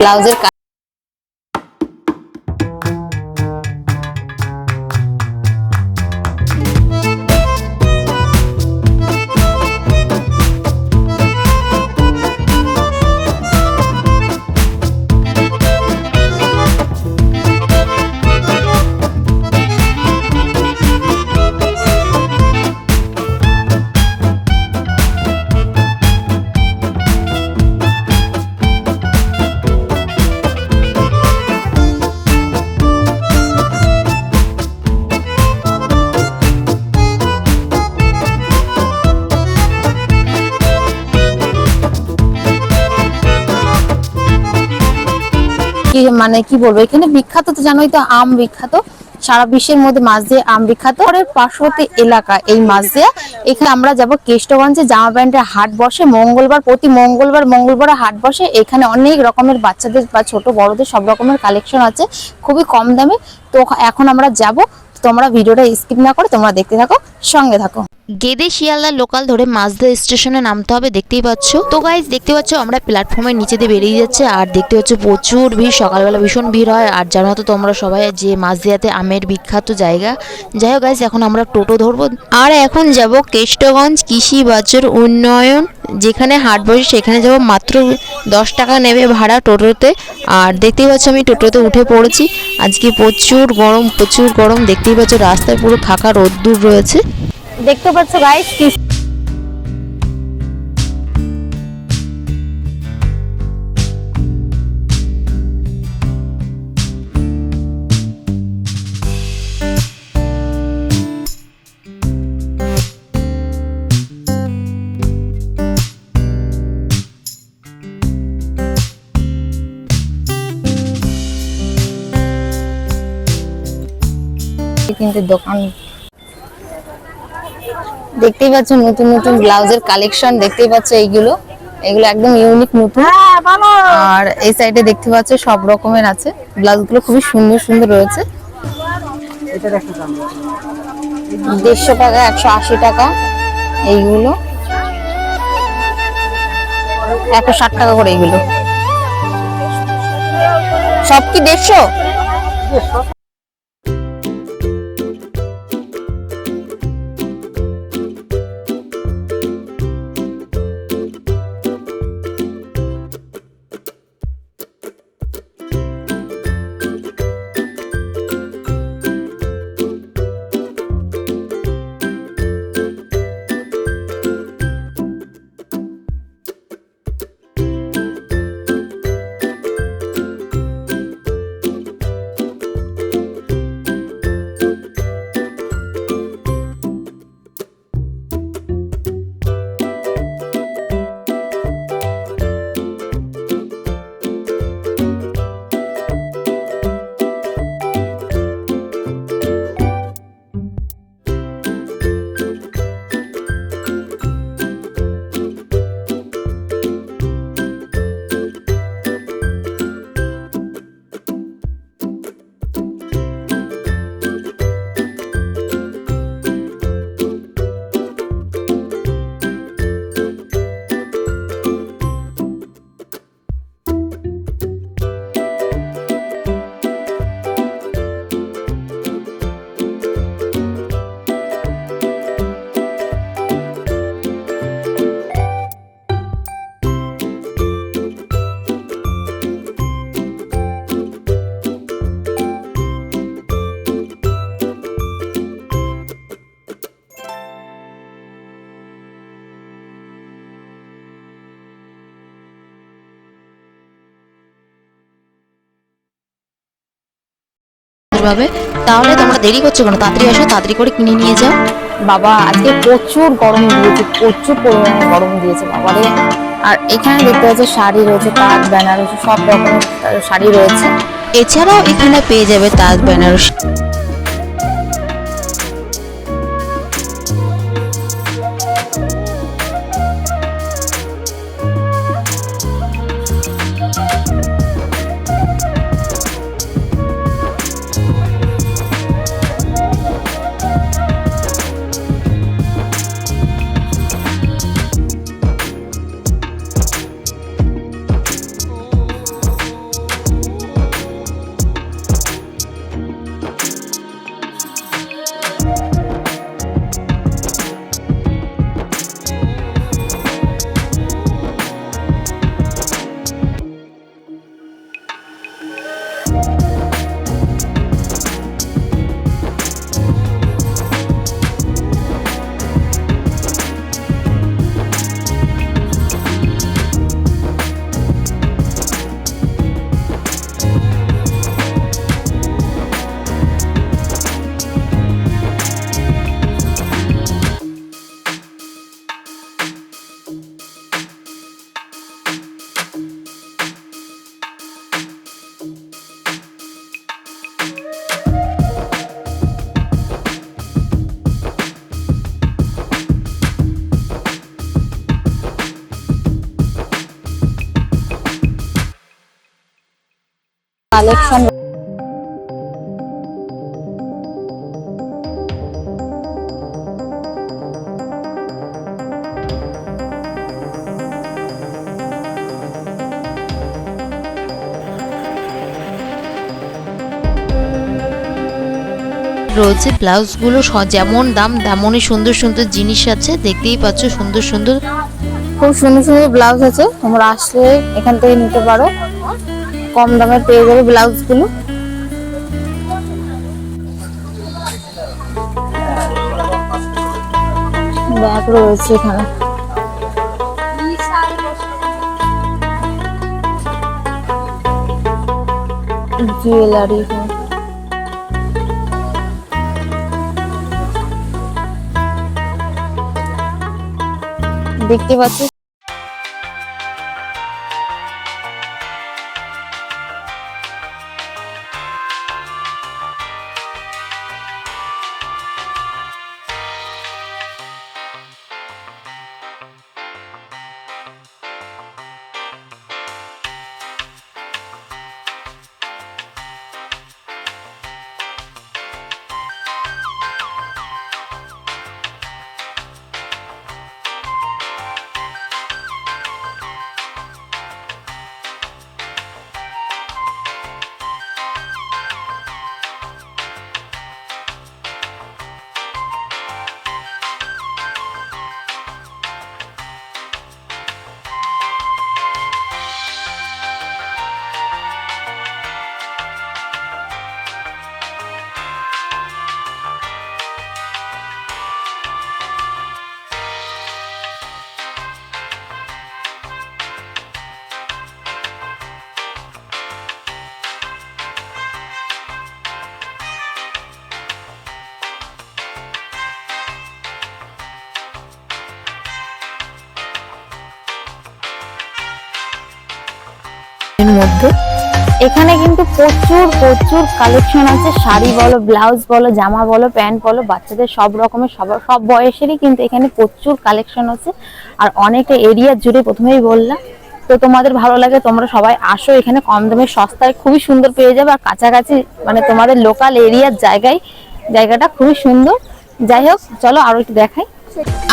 ব্লাউজের মানে কি বলব? এখানে বিখ্যাত তো জানোই তো, আম বিখ্যাত। সারা বিশ্বের মধ্যে মাছ দিয়ে আম বিখ্যাত। পার্শ্ববর্তী এলাকা এই মাছ দিয়ে। এখানে আমরা যাব কেষ্টগঞ্জে। জামা প্যান্টের হাট বসে। মঙ্গলবার, প্রতি মঙ্গলবার মঙ্গলবার হাট বসে। এখানে অনেক রকমের বাচ্চাদের বা ছোট বড়দের সব রকমের কালেকশন আছে। খুবই কম দামে। তো এখন আমরা যাব তোমরা ভিডিওটা স্কিপ না করে তোমরা দেখতে থাকো, সঙ্গে থাকো। গেদে শিয়ালদা লোকাল ধরে মাঝদা স্টেশনে নামতে হবে দেখতেই পাচ্ছ। তো গাইজ দেখতে পাচ্ছ আমরা প্ল্যাটফর্মের নিচে দিয়ে বেরিয়ে যাচ্ছে আর দেখতে পাচ্ছ প্রচুর ভিড়, সকালবেলা ভীষণ ভিড় হয়। আর জানো তো তোমরা সবাই যে মাঝদিয়াতে আমের বিখ্যাত জায়গা। যাই হোক গাইজ এখন আমরা টোটো ধরবো। আর এখন যাব কেষ্টগঞ্জ কৃষি বাজার উন্নয়ন যেখানে হাট বসে সেখানে যাব মাত্র দশ টাকা নেবে ভাড়া টোটোতে। আর দেখতেই পাচ্ছ আমি টোটোতে উঠে পড়েছি। আজকে প্রচুর গরম প্রচুর গরম। দেখতেই পাচ্ছ রাস্তায় পুরো ফাঁকা রোদ্দুর রয়েছে। দেখতে পাচ্ছ গাইস কিন্তু দোকান। দেখতেই পাচ্ছ নতুন নতুন ব্লাউজের কালেকশন দেখতেই পাচ্ছ এইগুলো। এগুলো একদম ইউনিক নতুন। আর এই সাইডে দেখতে পাচ্ছ সব রকমের আছে। ব্লাউজগুলো খুবই সুন্দর সুন্দর রয়েছে। দেড়শো টাকা একশো আশি টাকা এইগুলো। একশো ষাট টাকা করে এইগুলো। সব কি দেড়শো। ভাবে তাহলে তোমরা দেরি করছ কেন? তাড়াতাড়ি আসো তাড়াতাড়ি করে কিনে নিয়ে যাও। বাবা আজকে প্রচুর গরম দিয়েছে প্রচুর পরিমাণে গরম দিয়েছে বাবারে আর এখানে দেখতে পাচ্ছি শাড়ি রয়েছে তাঁত বেনারসি সব রকমের শাড়ি রয়েছে। এছাড়াও এখানে পেয়ে যাবে তাঁত বেনারসি। কালেকশন। রয়েছে ব্লাউজগুলো যেমন দাম তেমনই সুন্দর সুন্দর জিনিস আছে। দেখতেই পাচ্ছ সুন্দর সুন্দর খুব সুন্দর সুন্দর ব্লাউজ আছে। তোমরা আসলে এখান থেকে নিতে পারো। কম দামে পেয়ে যাবে ব্লাউজগুলো ব্যাগ রয়েছে এখানে। জুয়েলারি দেখতে পাচ্ছ এখানে কিন্তু প্রচুর প্রচুর কালেকশন আছে। শাড়ি বলো ব্লাউজ বলো, জামা বলো, প্যান্ট বলো, বাচ্চাদের সব রকমের সব সব বয়সেরই কিন্তু এখানে প্রচুর কালেকশন আছে। আর অনেকটা এরিয়া জুড়ে প্রথমেই বললাম। তো তোমাদের ভালো লাগে, তোমরা সবাই আসো এখানে। কম দামে সস্তায় খুবই সুন্দর পেয়ে যাবে। আর কাছাকাছি মানে তোমাদের লোকাল এরিয়ার জায়গায়, জায়গাটা খুবই সুন্দর। যাই হোক, চলো আরও একটু দেখাই।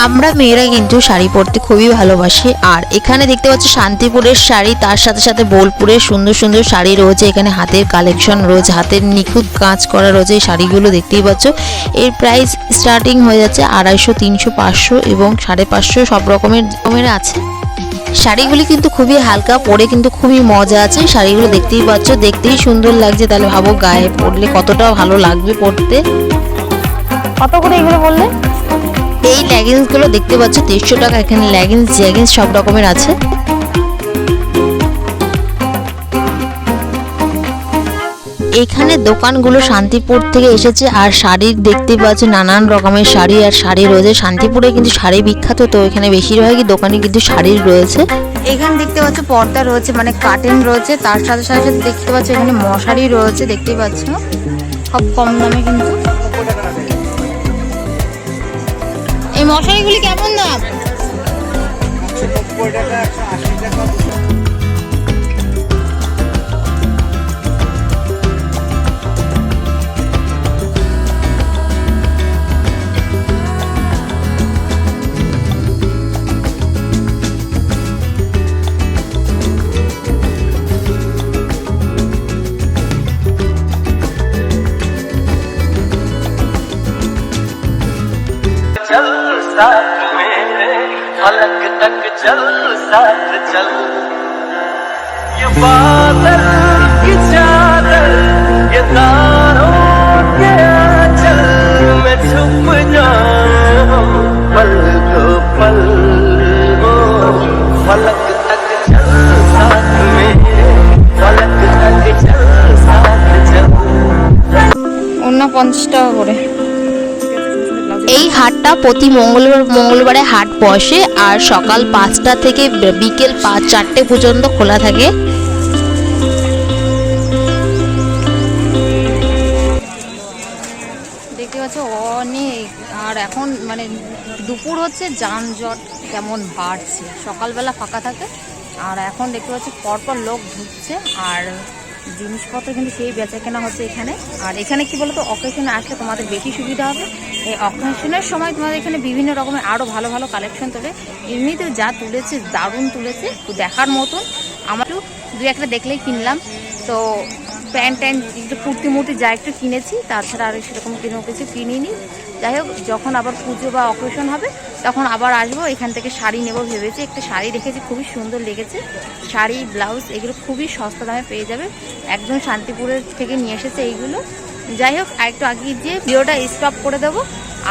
আমরা মেয়েরা কিন্তু শাড়ি পরতে খুবই ভালোবাসি, আর এখানে দেখতে পাচ্ছি শান্তিপুরের শাড়ি, তার সাথে সাথে বোলপুরের সুন্দর সুন্দর শাড়ি রয়েছে, এখানে হাতের কালেকশন রয়েছে, হাতের নিখুঁত কাজ করা রয়েছে, এই শাড়িগুলো দেখতেই পাচ্ছ। এর প্রাইস স্টার্টিং হয়ে যাচ্ছে আড়াইশো, তিনশো, পাঁচশো এবং সাড়ে পাঁচশো সব রকমের রকমের আছে। শাড়িগুলি কিন্তু খুবই হালকা, পরে কিন্তু খুবই মজা আছে, শাড়িগুলো দেখতেই পাচ্ছ, দেখতেই সুন্দর লাগছে, তাহলে ভাবো গায়ে পরলে কতটা ভালো লাগবে পরতে। কত করে এগুলো বললে? এই লেগিংসগুলো দেখতে পাচ্ছ দেড়শো টাকা, এখানে লেগিংস জ্যাগিংস সব রকমের আছে। এখানে দোকানগুলো শান্তিপুর থেকে এসেছে, আর শাড়ির দেখতে পাচ্ছ, নানান রকমের শাড়ি, আর শাড়ি রয়েছে। শান্তিপুরে কিন্তু শাড়ি বিখ্যাত, তো এখানে বেশিরভাগই দোকানে কিন্তু শাড়ির রয়েছে। এখানে দেখতে পাচ্ছ, পর্দা রয়েছে মানে কার্টেন রয়েছে, তার সাথে সাথে দেখতে পাচ্ছ, এখানে মশারি রয়েছে, দেখতে পাচ্ছ। সব কম দামে কিন্তু। মশারিগুলি কেমন দাম? चल পঞ্চাশ টাকা করে। এই হাটটা প্রতি মঙ্গলবার মঙ্গলবারে হাট বসে আর সকাল পাঁচটা থেকে বিকেল পাঁচ চারটে পর্যন্ত খোলা থাকে। অনেক আর এখন মানে দুপুর হচ্ছে, যানজট কেমন বাড়ছে? সকালবেলা ফাঁকা থাকে আর এখন দেখতে পাচ্ছি পরপর লোক ঢুকছে আর জিনিসপত্র কিন্তু সেই বেচা কেনা হচ্ছে এখানে। আর এখানে কি বলতো অকেশনে আসলে তোমাদের বেশি সুবিধা হবে। এই অকেশনের সময় তোমাদের এখানে বিভিন্ন রকমের আরও ভালো ভালো কালেকশন তোলে এমনিতে যা তুলেছে, দারুণ তুলেছে। দেখার মতন, আমার দু একটা দেখলেই কিনলাম। তো প্যান্ট ট্যান্ট কুর্তি মুর্তি যা একটু কিনেছি, তাছাড়া আর সেরকম কোনো কিছু কিনিনি। যাই হোক, যখন আবার পুজো বা অকেশন হবে, তখন আবার আসব। এখান থেকে শাড়ি নেব ভেবেছি। একটা শাড়ি দেখেছি খুবই সুন্দর লেগেছে। শাড়ি, ব্লাউজ, এগুলো খুবই সস্তা দামে পেয়ে যাবে। একদম শান্তিপুরের থেকে নিয়ে এসেছে এইগুলো। যাই হোক আরেকটু আগে গিয়ে ভিডিওটা স্টপ করে দেবো।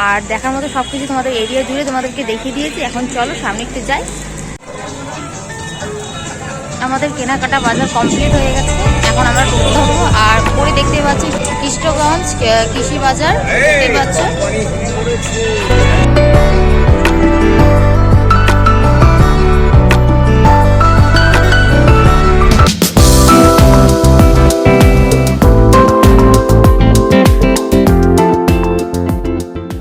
আর দেখার মতো সব কিছু তোমাদের এরিয়া জুড়ে তোমাদেরকে দেখিয়ে দিয়েছি। এখন চলো, সামনে একটু যাই। আমাদের কেনাকাটা বাজার কমপ্লিট হয়ে গেছে। এখন আমরা টোটো ধরবো আর পরে দেখতে পাচ্ছি কৃষ্ণগঞ্জ কৃষি বাজার দেখতে পাচ্ছ